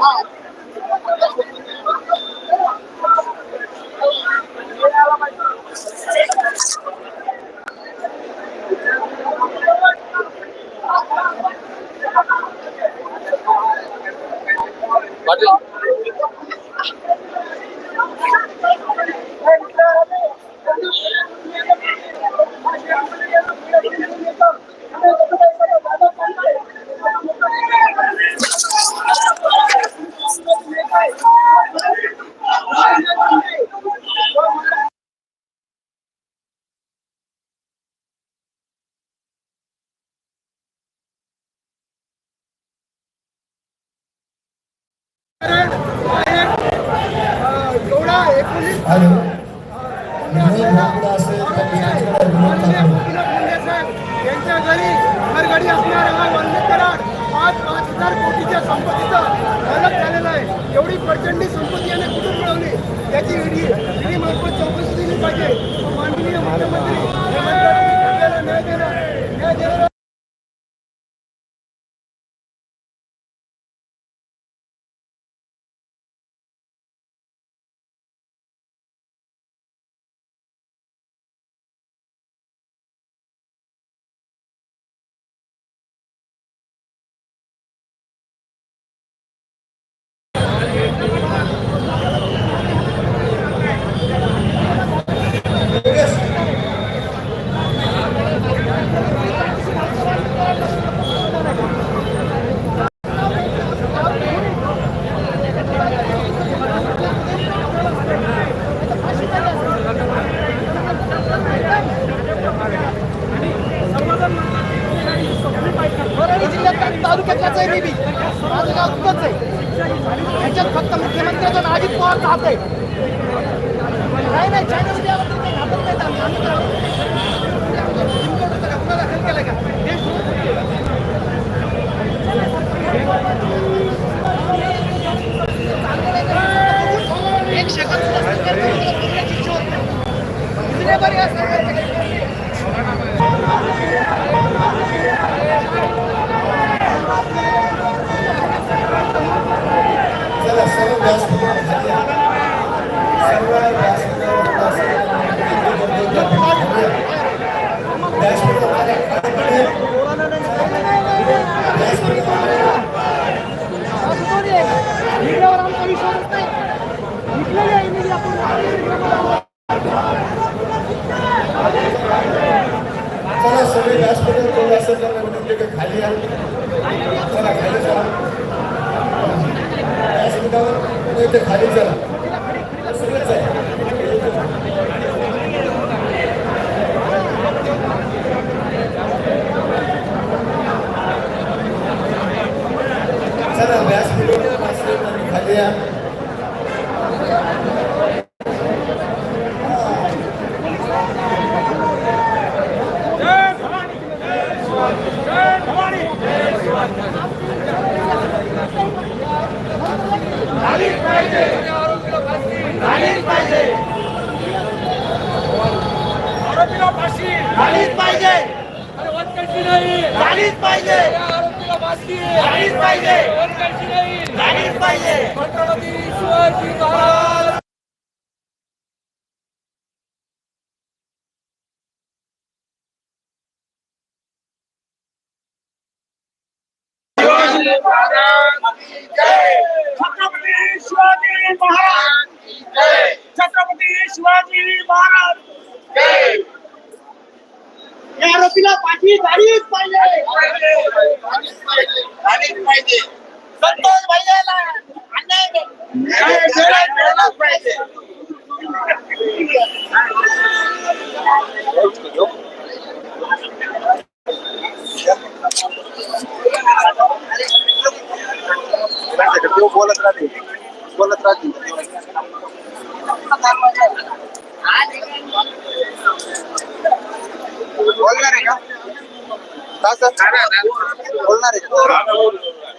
एवढा यांच्या घरी घरगडी असणारा हा वंदे कराड पाच पाच हजार कोटीच्या संपत्तीचा मालक झालेला आहे एवढी प्रचंडी संपत्ती याने कुठून मिळवली त्याची ईडी ईडी मार्फत चौकशी दिली पाहिजे. माननीय मुख्यमंत्री हे म्हणतात की कायद्याला न्याय देणार न्याय देणार परळी जिल्ह्यात काही तालुक्यातलाच आहे मी बी माझं गाव तिथंच आहे. त्याच्यात फक्त मुख्यमंत्र्याचं आणि अजित पवार राहत आहे. नाही नाही चॅनल द्यावं तर काही घातच नाहीत आम्ही आम्ही तर जिंकवलं होतं का? कुणाला help केलं का? हे सुरू एक सेकंद सुद्धा सरकारचं बोलण्याची इच्छा होत नाही. दुसऱ्या बरी असं चला सर्व व्यासपीठावर खाली या. सर्व व्यासपीठावर असेल तर खाली या. व्यासपीठावर खाली या. खाली खाली या. व्यासपीठावर असं थोडी आहे. मीडियावर आमचा विश्वासच नाही. विकलेली आहे मीडिया पूर्ण. चला सगळे व्यासपीठावर कोण असेल तर विनंती आहे की खाली या चला खाली चला व्यासपीठावर इथे खाली चला. सगळेच आहे चला व्यासपीठावर खाली या आरोपीला फाशी झालीच पाहिजे अरे वनकशी नाही झालीच पाहिजे या आरोपीला फाशी झालीच पाहिजे वनकशी नाही झालीच पाहिजे छत्रपती शिवाजी महाराज छत्रपती शिवाजी महाराज। छत्रपती शिवाजी महाराज या आरोपीला फाशी झालीच पाहिजे संतोष भैयाला अन्याय पाहिजे बोलत राहते बोलत राहते बोलणार आहे का? बोलणार आहे.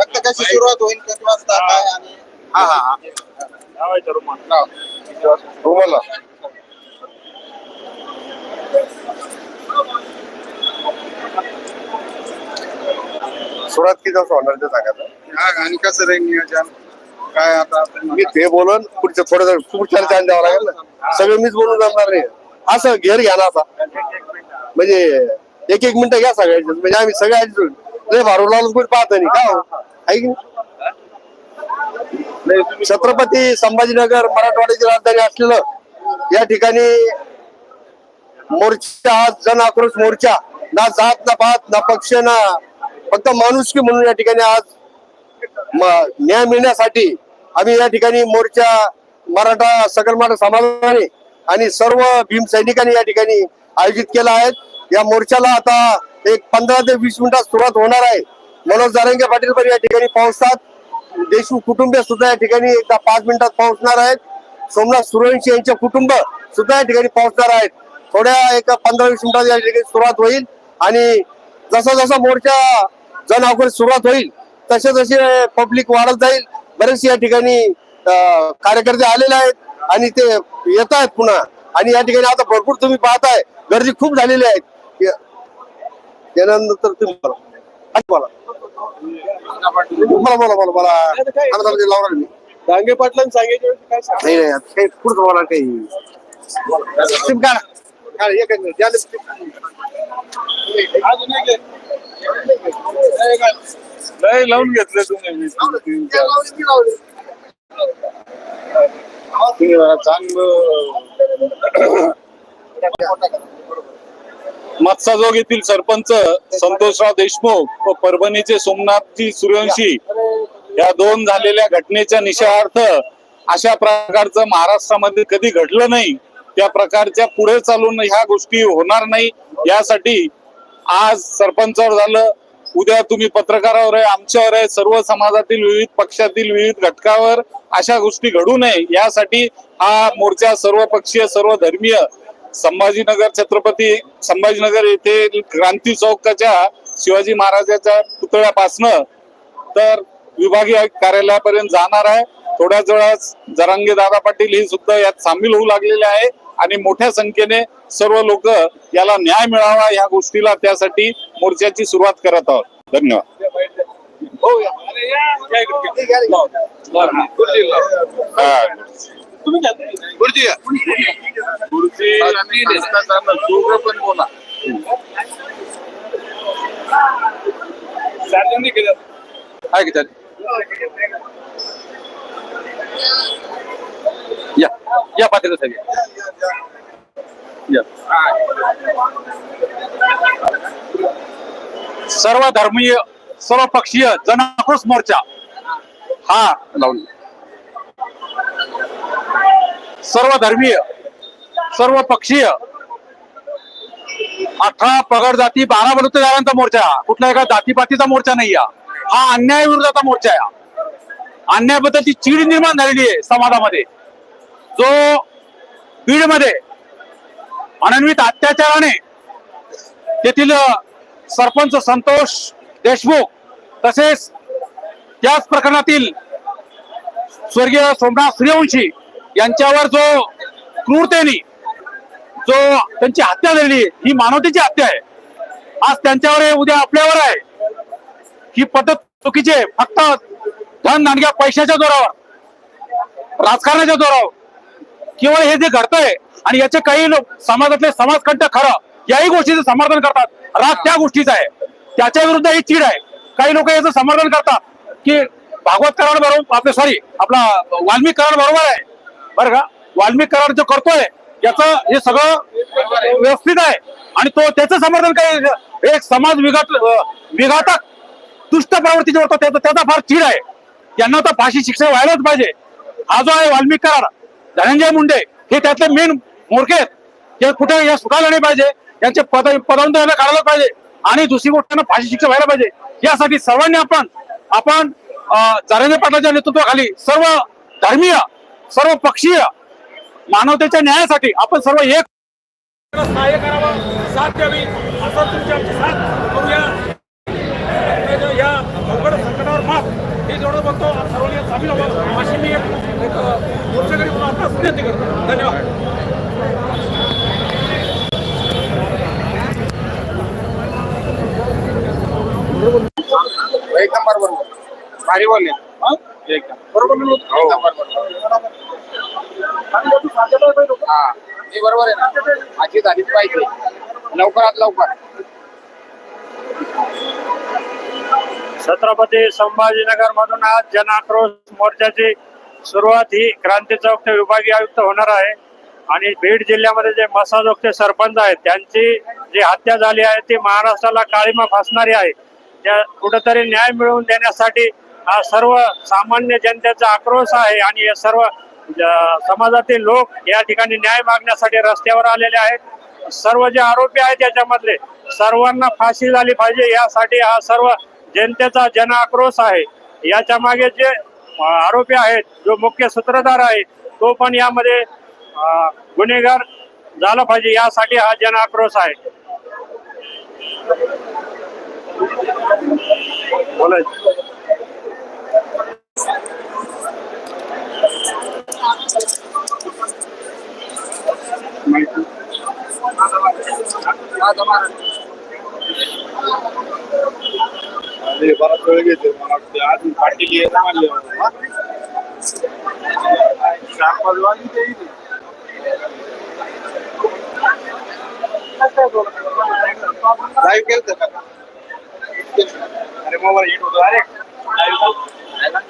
फक्त कशी सुरुवात होईल किती वाजता काय आणि हा हा हा. रुमाला सुरुवात किती वाजता होणार ते सांगा हा, आणि कसं राहील नियोजन? काय आता मी ते बोलून पुढचं थोडं पुढच्या चाल द्यावं लागेल ना. सगळं मीच बोलून जमणार नाही. असं घेर घ्या ना आता. म्हणजे एक एक मिनिटं घ्या सगळ्याचे. म्हणजे आम्ही सगळ्या लय भारू लावलं कोणी पाहत नाही का हो? आहे की नाही? छत्रपती संभाजीनगर मराठवाड्याची राजधानी असलेलं या ठिकाणी मोर्चा आज जन आक्रोश मोर्चा ना जात ना पात ना पक्ष ना फक्त माणुसकी म्हणून या ठिकाणी आज म- न्याय मिळण्यासाठी आम्ही या ठिकाणी मोर्चा मराठा सकल मराठा समाजाने आणि सर्व भीम सैनिकांनी या ठिकाणी आयोजित केला आहे या मोर्चाला आता एक पंधरा ते वीस मिनिटात सुरुवात होणार आहे. मनोज जारंगे पाटील पण या ठिकाणी पोहोचतात. देशमुख कुटुंब सुद्धा या ठिकाणी एकदा पाच मिनिटात पोहोचणार आहेत. सोमनाथ सुरवंशी यांचे कुटुंब सुद्धा या ठिकाणी पोहोचणार आहेत. थोड्या एक पंधरा वीस मिनिटात या ठिकाणी सुरुवात होईल आणि जसा जसा मोर्चा जन आक्रोश सुरुवात होईल तसे तसे पब्लिक वाढत जाईल. बरेचसे या ठिकाणी कार्यकर्ते आलेले आहेत आणि ते येत आहेत पुन्हा. आणि या ठिकाणी आता भरपूर तुम्ही पाहताय गर्दी खूप झालेली आहे. त्यानंतर तुम्ही बोला. आणि बोला. बोला बोला बोला म्हणजे लावणार मी डांगे पाटलांनी सांगितलं काय नाही नाही आता काही पुढचं बोला काही. तुम्ही काढा. काढा, एक- एक- द्या लिप. लय लावून घेतले तुम्ही. द्या लावली, ती लावली. तुम्ही जरा चांगलं मत्साजोग येथील सरपंच संतोषराव देशमुख व परभणीचे सोमनाथजी सूर्यवंशी या दोन झालेल्या घटनेच्या निषेधार्थ अशा प्रकारचं महाराष्ट्रामध्ये कधी घडलं नाही त्या प्रकारच्या पुढे चालून ह्या गोष्टी होणार नाही यासाठी आज सरपंचावर झालं. उद्या तुम्ही पत्रकारावर आहे आमच्यावर आहे सर्व समाजातील विविध पक्षातील विविध घटकावर अशा गोष्टी घडू नये यासाठी हा मोर्चा सर्व पक्षीय सर्व धर्मीय संभाजीनगर छत्रपती संभाजीनगर येथे क्रांती चौकाच्या शिवाजी महाराजाच्या पुतळ्यापासनं तर विभागीय कार्यालयापर्यंत जाणार आहे. थोड्याच वेळात जरांगे दादा पाटील हे सुद्धा यात सामील होऊ लागलेले आहे आणि मोठ्या संख्येने सर्व लोक याला न्याय मिळावा या गोष्टीला त्यासाठी मोर्चाची सुरुवात करत आहोत. धन्यवाद. हा. खुर्ची घ्या. खुर्ची आणि नाश्ता दोघं पण बोला. आहे की चालेल या. या पाटील साहेब या. सर्व धर्मीय सर्व पक्षीय जनाक्रोश मोर्चा. हा लावून. सर्व धर्मीय सर्व पक्षीय अठरा पगड जाती बारा बलुतेदारांचा मोर्चा हा. कुठल्या एका जातीपातीचा मोर्चा नाही हा अन्याय विरोधाचा मोर्चा आहे. अन्यायाबद्दलची चीड निर्माण झालेली आहे समाजामध्ये. जो बीडमध्ये अनन्वित अत्याचाराने तेथील सरपंच संतोष देशमुख तसेच त्याच प्रकरणातील स्वर्गीय सोमनाथ सूर्यवंशी यांच्यावर जो क्रूरतेने जो त्यांची हत्या झालेली ही मानवतेची हत्या आहे. आज त्यांच्यावर आहे उद्या आपल्यावर आहे. ही पद्धत चुकीची आहे. फक्त धन दांडग्या पैशाच्या जोरावर राजकारणाच्या जोरावर. केवळ हे जे घडतंय आणि याचे काही लोक समाजातले समाजकंटक खरं याही गोष्टीचं समर्थन करतात. राग त्या गोष्टीचा आहे. त्याच्या विरुद्ध ही चीड आहे. काही लोक याचं समर्थन करतात की भागवत कराड बरोबर आपलं सॉरी आपला वाल्मिक कराड बरोबर आहे. बरं का? वाल्मिक करार जो करतोय याचं हे सगळं व्यवस्थित आहे. आणि तो त्याचं समर्थन काही एक समाज विघात विघातक दुष्ट प्रवृत्तीचे होतो त्याचा त्याचा फार चीड आहे. यांना तर फाशी शिक्षा व्हायलाच पाहिजे. हा जो आहे वाल्मिक करार धनंजय मुंडे हे त्यातले मेन मोरके आहेत. ते कुठे या सुटायला नाही पाहिजे. यांचे पद पदवंत यांना काढायला पाहिजे. आणि दुसरी गोष्ट यांना फाशी शिक्षा व्हायला पाहिजे. यासाठी सर्वांनी आपण आपण धनंजय पाटलाच्या नेतृत्वाखाली सर्व धर्मीय सर्व पक्षीय मानवतेच्या न्यायासाठी आपण सर्व एक सहाय्य करावं. साथ द्यावी. असं तुमची आमची साथ करूया. या अवघड संकटावर मात. हे जेवढं बघतो सर्वांनी सामील व्हावं. अशी मी एक म्हणून आता विनंती करतो. धन्यवाद. एक नंबर बरोबर भारी बोलले एकदम बरोबर. हा हे बरोबर आहे ना. अशी झालीच पाहिजे. लवकरात लवकर. छत्रपती संभाजीनगर मधून आज जनाक्रोश मोर्चाची सुरुवात ही क्रांती चौक ते विभागीय आयुक्त होणार आहे. आणि बीड जिल्ह्यामध्ये जे मसाजोगचे सरपंच आहेत त्यांची जी हत्या झाली आहे ती महाराष्ट्राला काळीमा फासणारी आहे. त्या कुठंतरी न्याय मिळवून देण्यासाठी हा सर्व सामान्य जनतेचा आक्रोश आहे आणि हे सर्व समाजातील लोक या ठिकाणी न्याय मागण्यासाठी रस्त्यावर आलेले आहेत. सर्व जे आरोपी आहेत याच्यामधले सर्वांना फाशी झाली पाहिजे. यासाठी हा सर्व जनतेचा जन आक्रोश आहे. याच्या मागे जे आरोपी आहेत जो मुख्य सूत्रधार आहे तो पण यामध्ये गुन्हेगार झाला पाहिजे. यासाठी हा जन आक्रोश आहे. बोलायचं. अरे बराच वेळ घेते मला वाटतं. अजून पाटील म्हणले चार पाच ते लाईव्ह केलं का? अरे मोबाईल हिट होतो. अरे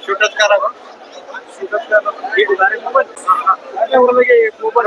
शूटच करा शूटच करा हिट होतो अरे मोबाईल एवढं लगे मोबाईल